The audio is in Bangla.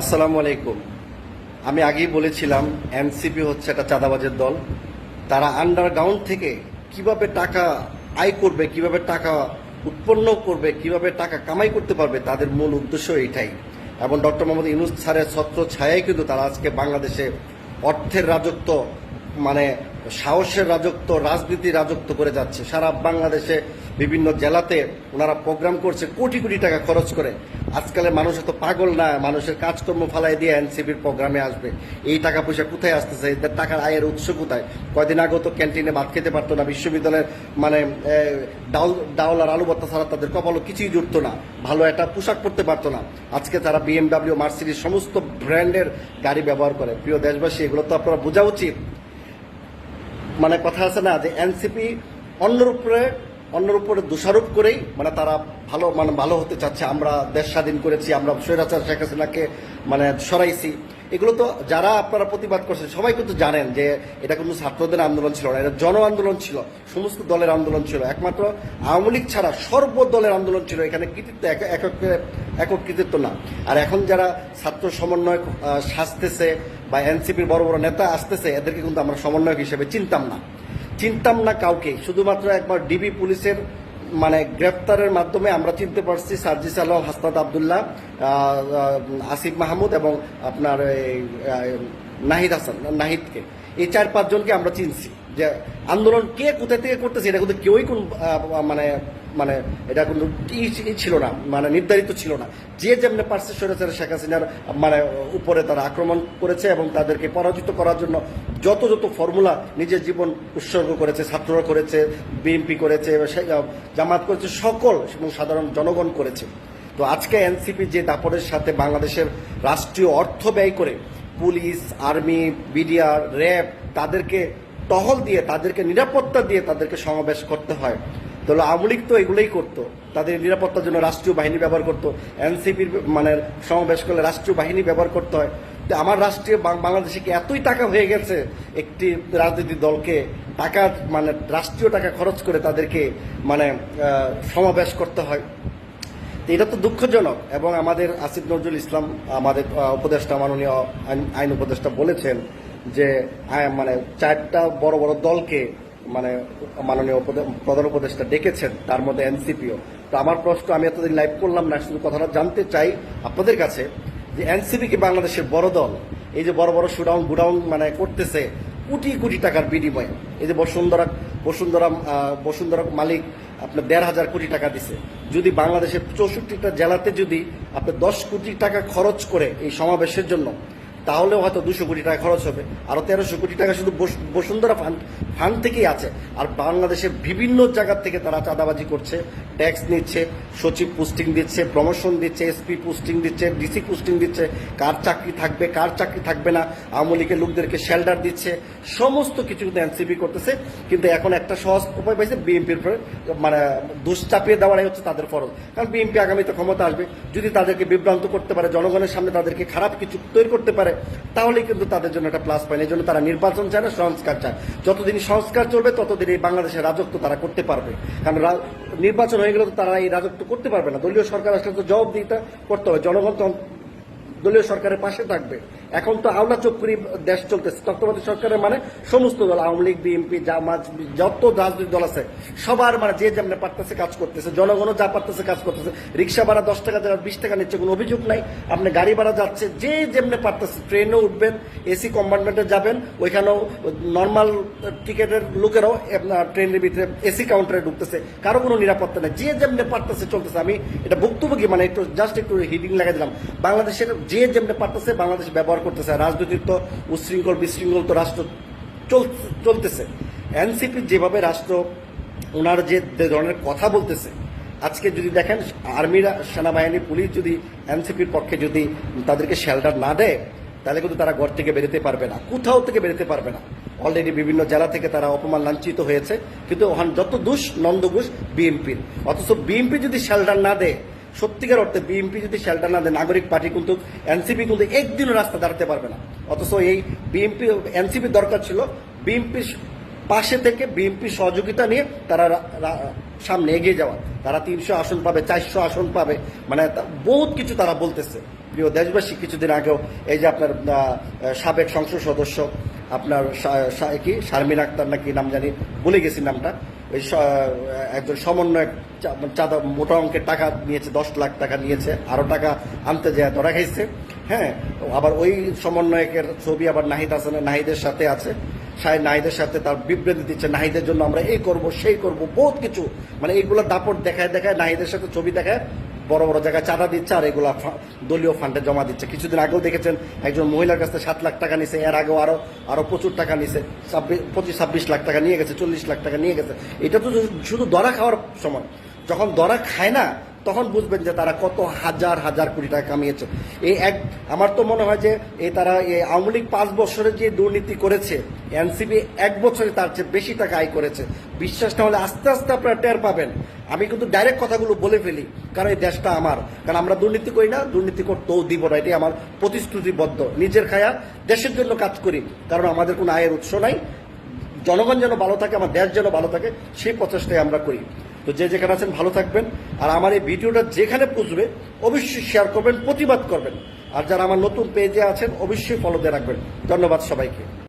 আসসালামু আলাইকুম। আমি আগেই বলেছিলাম, এনসিপি হচ্ছে একটা চাঁদাবাজের দল। তারা আন্ডারগ্রাউন্ড থেকে কীভাবে টাকা আয় করবে, কীভাবে টাকা উৎপন্ন করবে, কীভাবে টাকা কামাই করতে পারবে, তাদের মূল উদ্দেশ্য এটাই। এবং ডক্টর মোহাম্মদ ইউনুস স্যারের ছত্র ছায়াই কিন্তু তারা আজকে বাংলাদেশে অর্থের রাজত্ব মানে সাহসের রাজত্ব, রাজনীতি রাজত্ব করে যাচ্ছে। সারা বাংলাদেশে বিভিন্ন জেলাতে ওনারা প্রোগ্রাম করছে, কোটি কোটি টাকা খরচ করে। আজকালের মানুষ তো পাগল না, মানুষের কাজকর্ম ফালাই দিয়ে এনসিপির প্রোগ্রামে আসবে। এই টাকা পয়সা কোথায় আসতেছে? এদের টাকার আয়ের উৎস কোথায়? কয়দিন আগেও তো ক্যান্টিনে ভাত খেতে পারতো না, বিশ্ববিদ্যালয়ের মানে ডাউল ডাউল আর আলু ভর্তা ছাড়া তাদের কপালও কিছুই জুটতো না। ভালো একটা পোশাক পরতে পারতো না। আজকে তারা বিএমডাব্লিউ মার্সিডিজ সমস্ত ব্র্যান্ডের গাড়ি ব্যবহার করে। প্রিয় দেশবাসী, এগুলো তো আপনারা বোঝা উচিত। মানে কথা আছে না যে এনসিপি অন্যর উপরে অন্যর উপরে দোষারোপ করেই মানে তারা ভালো মানে ভালো হতে চাচ্ছে। আমরা দেশ স্বাধীন করেছি, আমরা স্বৈরাচার শেখ হাসিনাকে মানে সরাইছি। এগুলো তো যারা আপনারা প্রতিবাদ করছেন সবাই কিন্তু জানেন যে এটা কিন্তু ছাত্রদের আন্দোলন ছিল না এটা জন আন্দোলন ছিল সমস্ত দলের আন্দোলন ছিল। একমাত্র আওয়ামী লীগ ছাড়া সর্বদলের আন্দোলন ছিল এখানে কৃতিত্ব এক- একক একক কৃতিত্ব না। আর এখন যারা ছাত্র সমন্বয় আহ, সাজতেছে বা এনসিপির বড় বড় নেতা আসতেছে এদেরকে কিন্তু আমরা সমন্বয়ক হিসেবে চিনতাম না। চিনতাম না কাউকে শুধুমাত্র একবার ডিবি পুলিশের মানে গ্রেপ্তারের মাধ্যমে আমরা চিনতে পারছি সার্জিস আলম হাসনাদ আবদুল্লাহ আসিফ মাহমুদ এবং আপনার নাহিদ হাসান, নাহিদকে। এই চার পাঁচজনকে আমরা চিনছি। যে আন্দোলন কে কোথা থেকে করতেছে, এটা কিন্তু কেউই কোন মানে মানে এটা কিন্তু ই- ছিল না মানে নির্ধারিত ছিল না। যে যেমনি স্বৈরাচার শেখ হাসিনার মানে উপরে তারা আক্রমণ করেছে এবং তাদেরকে পরাজিত করার জন্য যত যত ফর্মুলা নিজের জীবন উৎসর্গ করেছে, ছাত্ররা করেছে বিএনপি করেছে জামাত করেছে, সকল এবং সাধারণ জনগণ করেছে। তো আজকে এনসিপি যে দাপটের সাথে বাংলাদেশের রাষ্ট্রীয় অর্থ ব্যয় করে পুলিশ, আর্মি বিডিআর র্যাব, তাদেরকে টহল দিয়ে তাদেরকে নিরাপত্তা দিয়ে তাদেরকে সমাবেশ করতে হয়। তাহলে আওয়ামী তো এগুলোই করতো। তাদের নিরাপত্তার জন্য রাষ্ট্রীয় বাহিনী ব্যবহার করতো। এনসিপির মানে সমাবেশ করলে রাষ্ট্রীয় বাহিনী ব্যবহার করতে হয়। তো আমার রাষ্ট্রীয় বাংলাদেশে কি এতই টাকা হয়ে গেছে একটি রাজনৈতিক দলকে টাকা মানে রাষ্ট্রীয় টাকা খরচ করে তাদেরকে মানে সমাবেশ করতে হয়? এটা তো দুঃখজনক এবং আমাদের আসিফ নজরুল ইসলাম, আমাদের উপদেষ্টা, মাননীয় আইন উপদেষ্টা বলেছেন যে মানে চারটা বড় বড় দলকে মানে মাননীয় প্রধান উপদেষ্টা ডেকেছেন, তার মধ্যে এনসিপিও। তো আমার প্রশ্ন, আমি এতদিন লাইভ করলাম না, শুধু কথাটা জানতে চাই আপনাদের কাছে যে এনসিপি কি বাংলাদেশের বড় দল? এই যে বড় বড় শুডাউন, গুডাউন মানে করতেছে কোটি কোটি টাকার বিনিময়ে। এই যে বসুন্ধরা বসুন্ধরা বসুন্ধরা মালিক আপনার দেড় হাজার কোটি টাকা দিছে। যদি বাংলাদেশের চৌষট্টিটা জেলাতে যদি আপনি দশ কোটি টাকা খরচ করে এই সমাবেশের জন্য তাহলেও হয়তো দুশো কোটি টাকা খরচ হবে। আরও তেরোশো কোটি টাকা শুধু বসুন্ধরা ফান্ড ফান্ড থেকেই আছে। আর বাংলাদেশের বিভিন্ন জায়গা থেকে তারা চাঁদাবাজি করছে ট্যাক্স নিচ্ছে, সচিব পোস্টিং দিচ্ছে প্রমোশন দিচ্ছে এসপি পোস্টিং দিচ্ছে ডিসি পোস্টিং দিচ্ছে। কার চাকরি থাকবে, কার চাকরি থাকবে না, আওয়ামী লীগের লোকদেরকে শেল্টার দিচ্ছে, সমস্ত কিছু কিন্তু এনসিপি করতেছে। কিন্তু এখন একটা সহজ উপায় পাইছে বিএনপির মানে দোষ চাপিয়ে দেওয়াটাই হচ্ছে তাদের ফরজ। কারণ বিএনপি আগামীতে ক্ষমতা আসবে। যদি তাদেরকে বিভ্রান্ত করতে পারে, জনগণের সামনে তাদেরকে খারাপ কিছু তৈরি করতে পারে তাহলে কিন্তু তাদের জন্য একটা প্লাস পয়েন্ট এই জন্য তারা নির্বাচন চায় না, সংস্কার চায়। যতদিন সংস্কার চলবে, ততদিন এই বাংলাদেশের রাজত্ব তারা করতে পারবে। কারণ নির্বাচন হয়ে গেলে তো তারা এই রাজত্ব করতে পারবে না। দলীয় সরকার আসলে তো জবাব জবাবদিহিতা করতে হবে। জনগণ দলীয় সরকারের পাশে থাকবে। এখন তো আওলা চক্করি দেশ চলতেছে। তত্ত্বাবধায়ক সরকারের মানে সমস্ত দল, আওয়ামী লীগ, বিএনপি, জামাত, যত রাজনৈতিক দল আছে, সবার মানে যে যেমন পারতেছে কাজ করতেছে, জনগণও যা পারতেছে কাজ করতেছে। রিক্সা ভাড়া দশ টাকা জায়গা বিশ টাকা নিচ্ছে, কোনো অভিযোগ নাই। আপনি গাড়ি ভাড়া যাচ্ছে, যে যেমনি পারতেছে, ট্রেনেও উঠবেন, এসি কম্পার্টমেন্টে যাবেন, ওইখানেও নর্মাল টিকেটের লোকেরাও ট্রেনের ভিতরে এসি কাউন্টারে ঢুকতেছে। কারও কোনো নিরাপত্তা নেই। যে যেমনি পারতেছে, চলতেছে। আমি এটা ভুক্তভোগী মানে একটু জাস্ট একটু হিডিং লাগাই দিলাম। বাংলাদেশের যে যেমনি পারতেছে বাংলাদেশ ব্যবহার করতেছে, রাজনৈতিক তো উশৃঙ্খল, বিশৃঙ্খল তো রাষ্ট্র চল- চলতেছে। এনসিপি যেভাবে রাষ্ট্র ওনার যে ধরনের কথা বলতেছে, আজকে যদি দেখেন আর্মিরা সেনাবাহিনী, পুলিশ যদি এনসিপির পক্ষে যদি তাদেরকে শেল্টার না দেয়, তাহলে কিন্তু তারা ঘর থেকে বেরোতে পারবে না, কোথাও থেকে বেরোতে পারবে না। অলরেডি বিভিন্ন জেলা থেকে তারা অপমান লাঞ্ছিত হয়েছে, কিন্তু ওখানে যত দুষ নন্দঘোষ বিএনপির। অথচ বিএনপি যদি শেল্টার না দেয় সত্যিকার অর্থে বিএনপি যদি শেল্টার না দেয়, নাগরিক পার্টি কিন্তু এনসিপি কিন্তু একদিনও রাস্তা দাঁড়াতে পারবে না। অথচ এই বিএনপি এনসিপির দরকার ছিল বিএনপির পাশে থেকে বিএনপি সহযোগিতা নিয়ে তারা সামনে এগিয়ে যাওয়া। তারা তিনশো আসন পাবে, চারশো আসন পাবে। মানে বহুত কিছু তারা বলতেছে। প্রিয় দেশবাসী, কিছুদিন আগেও এই যে আপনার সাবেক সংসদ সদস্য, আপনার কি, শারমিন আক্তার নাকি নাম জানি বলে গেছি নামটা। ওই একজন সমন্বয়ক চাঁদা মোটা অঙ্কের টাকা নিয়েছে, দশ লাখ টাকা নিয়েছে আরও টাকা আনতে যায় ধরা খাইছে হ্যাঁ আবার ওই সমন্বয়কের ছবি আবার নাহিদ হাসানের, নাহিদের সাথে আছে, সাহেব নাহিদের সাথে তার বিবৃতি দিচ্ছে, নাহিদের জন্য আমরা এই করব, সেই করব, বহুত কিছু মানে এইগুলো দাপট দেখায় দেখায়, নাহিদের সাথে ছবি দেখায় বড় বড় জায়গায় চাঁদা দিচ্ছে আর এগুলা দলীয় ফান্ডে জমা দিচ্ছে। কিছুদিন আগেও দেখেছেন একজন মহিলার কাছে সাত লাখ টাকা নিছে, এর আগেও আরও আরও প্রচুর টাকা নিছে। ছাব্বিশ পঁচিশ, ছাব্বিশ লাখ টাকা নিয়ে গেছে, চল্লিশ লাখ টাকা নিয়ে গেছে। এটা তো শুধু দরা খাওয়ার সময় যখন দরা খায় না তখন বুঝবেন যে তারা কত হাজার হাজার কোটি টাকা কামিয়েছে। এই এক, আমার তো মনে হয় যে এই তারা এই আওয়ামী লীগ পাঁচ বছরে যে দুর্নীতি করেছে, এনসিপি এক বছরে তার চেয়ে বেশি টাকা আয় করেছে। বিশ্বাস না হলে আস্তে আস্তে আপনারা টের পাবেন। আমি কিন্তু ডাইরেক্ট কথাগুলো বলে ফেলি, কারণ এই দেশটা আমার। কারণ আমরা দুর্নীতি করি না, দুর্নীতি করতেও দিব না, এটাই আমার প্রতিশ্রুতিবদ্ধ। নিজের খায়া দেশের জন্য কাজ করি, কারণ আমাদের কোনো আয়ের উৎস নাই। জনগণ যেন ভালো থাকে, আমার দেশ যেন ভালো থাকে, সেই প্রচেষ্টাই আমরা করি। তো যে যেখানে আছেন ভালো থাকবেন। আর আমার এই ভিডিওটা যেখানে পুষবে অবশ্যই শেয়ার করবেন, প্রতিবাদ করবেন। আর যারা আমার নতুন পেজে আছেন, অবশ্যই ফলো দিয়ে রাখবেন। ধন্যবাদ সবাইকে।